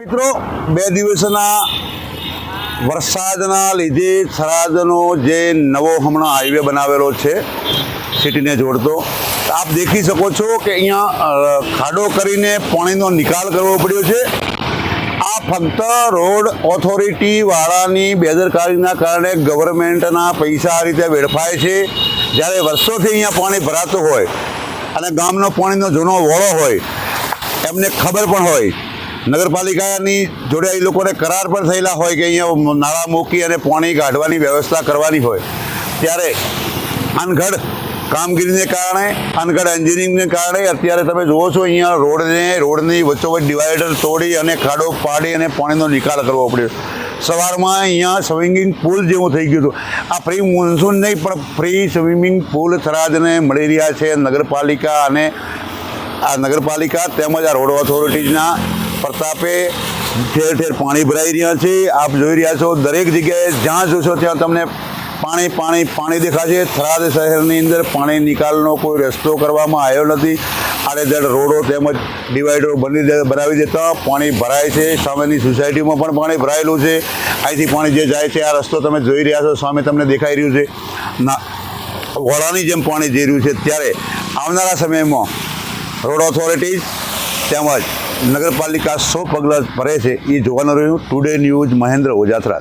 મિત્રો, બે દિવસના વરસાદના લીધે થરાદનો જે નવો હમણાં હાઈવે બનાવેલો છે, સિટીને જોડતો, આપ દેખી શકો છો કે અહીંયા ખાડો કરીને પાણીનો નિકાલ કરવો પડ્યો છે. આ ફક્ત રોડ ઓથોરિટી વાળાની બેદરકારીના કારણે ગવર્મેન્ટના પૈસા આ રીતે વેડફાય છે. જ્યારે વર્ષોથી અહીંયા પાણી ભરાતું હોય અને ગામનો પાણીનો જૂનો વોળો હોય, એમને ખબર પણ હોય. નગરપાલિકાની જોડે એ લોકોને કરાર પણ થયેલા હોય કે અહીંયા નાળા મૂકી અને પાણી કાઢવાની વ્યવસ્થા કરવાની હોય, ત્યારે અનગઢ કામગીરીને કારણે અનગઢ એન્જિનિયરિંગને કારણે અત્યારે તમે જુઓ છો અહીંયા રોડને, રોડની વચ્ચોવચ્ચ ડિવાઈડર તોડી અને ખાડો પાડી અને પાણીનો નિકાલ કરવો પડ્યો. સવારમાં અહીંયા સ્વિમિંગ પુલ જેવું થઈ ગયું હતું. આ ફ્રી મોન્સૂન નહીં, પણ ફ્રી સ્વિમિંગ પુલ થરાદને મળી રહ્યા છે નગરપાલિકા અને આ નગરપાલિકા તેમજ આ રોડ ઓથોરિટીઝના પ્રતાપે ઠેર ઠેર પાણી ભરાઈ રહ્યા છે. આપ જોઈ રહ્યા છો દરેક જગ્યાએ જ્યાં જોશો ત્યાં તમને પાણી પાણી પાણી દેખાશે. થરાદ શહેરની અંદર પાણી નિકાલનો કોઈ રસ્તો કરવામાં આવ્યો નથી. આડેધડ રોડો તેમજ ડિવાઈડરો બની બનાવી દેતા પાણી ભરાય છે. સામેની સોસાયટીમાં પણ પાણી ભરાયેલું છે. અહીંથી પાણી જે જાય છે, આ રસ્તો તમે જોઈ રહ્યા છો, સામે તમને દેખાઈ રહ્યું છે. ના વડાની જેમ પાણી જઈ રહ્યું છે. ત્યારે આવનારા સમયમાં રોડ ઓથોરિટીઝ તેમજ નગરપાલિકા સો પગલાં ભરે છે. એ જોવાનું રહ્યું. Today news Mahendra Ojathara.